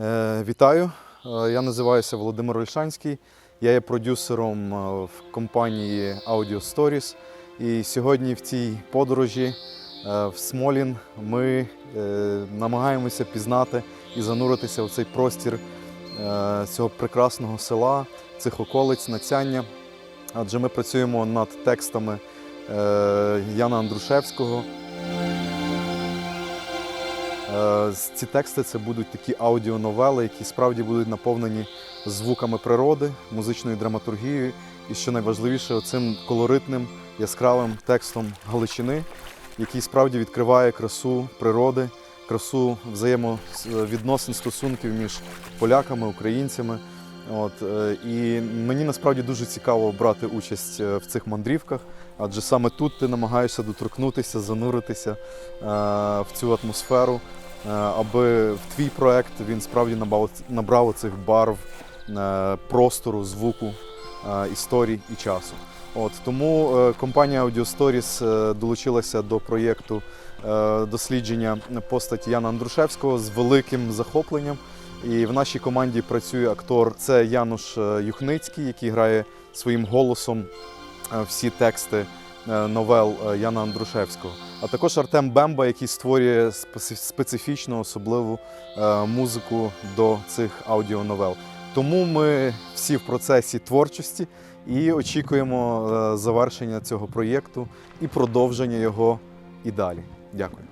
Е, Вітаю! Е, Я називаюся Володимир Ольшанський. Я є продюсером е, в компанії Audio Stories. І сьогодні в цій подорожі в Смолін ми намагаємося пізнати і зануритися в цей простір цього прекрасного села, цих околиць, Нацяння. Адже ми працюємо над текстами Яна Андрушевського. Е, Ці тексти це будуть такі аудіоновели, які справді будуть наповнені звуками природи, музичною драматургією і, що найважливіше, цим колоритним, яскравим текстом Галичини, який справді відкриває красу природи, красу взаємовідносин стосунків між поляками, українцями. От, е, і мені насправді дуже цікаво брати участь е, в цих мандрівках, адже саме тут ти намагаєшся доторкнутися, зануритися в цю атмосферу, аби в твій проект він справді набрав, набрав цих барв, е, простору, звуку, е, історій і часу. От, тому е, компанія Audio Stories е, долучилася до проєкту е, дослідження постаті Яна Андрушевського з великим захопленням. І в нашій команді працює актор. Це Януш е, Юхницький, який грає своїм голосом е, всі тексти е, новел е, Яна Андрушевського. А також Артем Бемба, який створює специ- специфічну особливу е, музику до цих аудіоновел. Тому ми всі в процесі творчості і очікуємо е, завершення цього проєкту і продовження його і далі. Дякую.